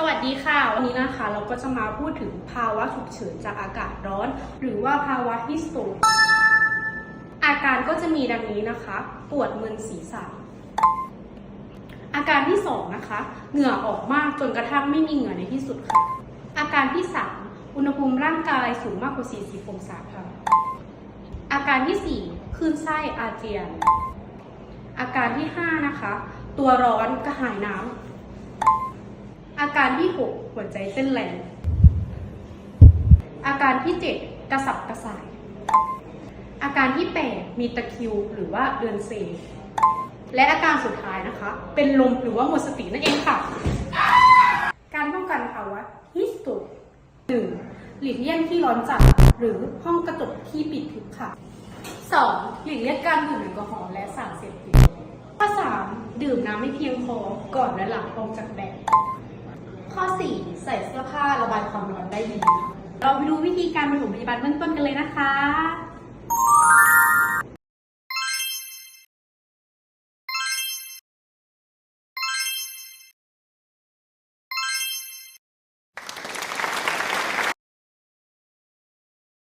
สวัสดีค่ะ วันนี้นะคะเราก็จะมาพูดถึงภาวะฉุกเฉินจากอากาศร้อน หรือว่าภาวะฮิสโตอาการก็จะมีดังนี้นะคะ ปวดมึนศีรษะ อาการที่สองนะคะเหงื่อออกมากจนกระทั่งไม่มีเหงื่อในที่สุดค่ะ อาการที่สามอุณหภูมิร่างกายสูงมากกว่า 40 องศาค่ะ อาการที่สี่คลื่นไส้อาเจียน อาการที่ห้านะคะ ตัวร้อนกระหายน้ำ ที่ 6 หัวใจเต้นแรง อาการที่ 7 กระสับกระส่าย อาการที่ 8 มีตะคิว หรือว่าเดือนเซ และอาการสุดท้ายนะคะ เป็นลมหรือว่าหมดสตินั่นเองค่ะ การป้องกันภาวะฮิสโตกหนึ่งหลีกเลี่ยงที่ร้อนจัดหรือห้องกระจกที่ปิดทึบค่ะ 2. หลีกเลี่ยงการดื่มแอลกอฮอล์และสารเสพติดข้อ 3. ดื่มน้ำไม่เพียงพอก่อนและหลังออกจากแดด ใส่เสื้อผ้าระบายความร้อนได้ดีเราไปดูวิธีการปฐมพยาบาลเบื้องต้นกันเลยนะคะ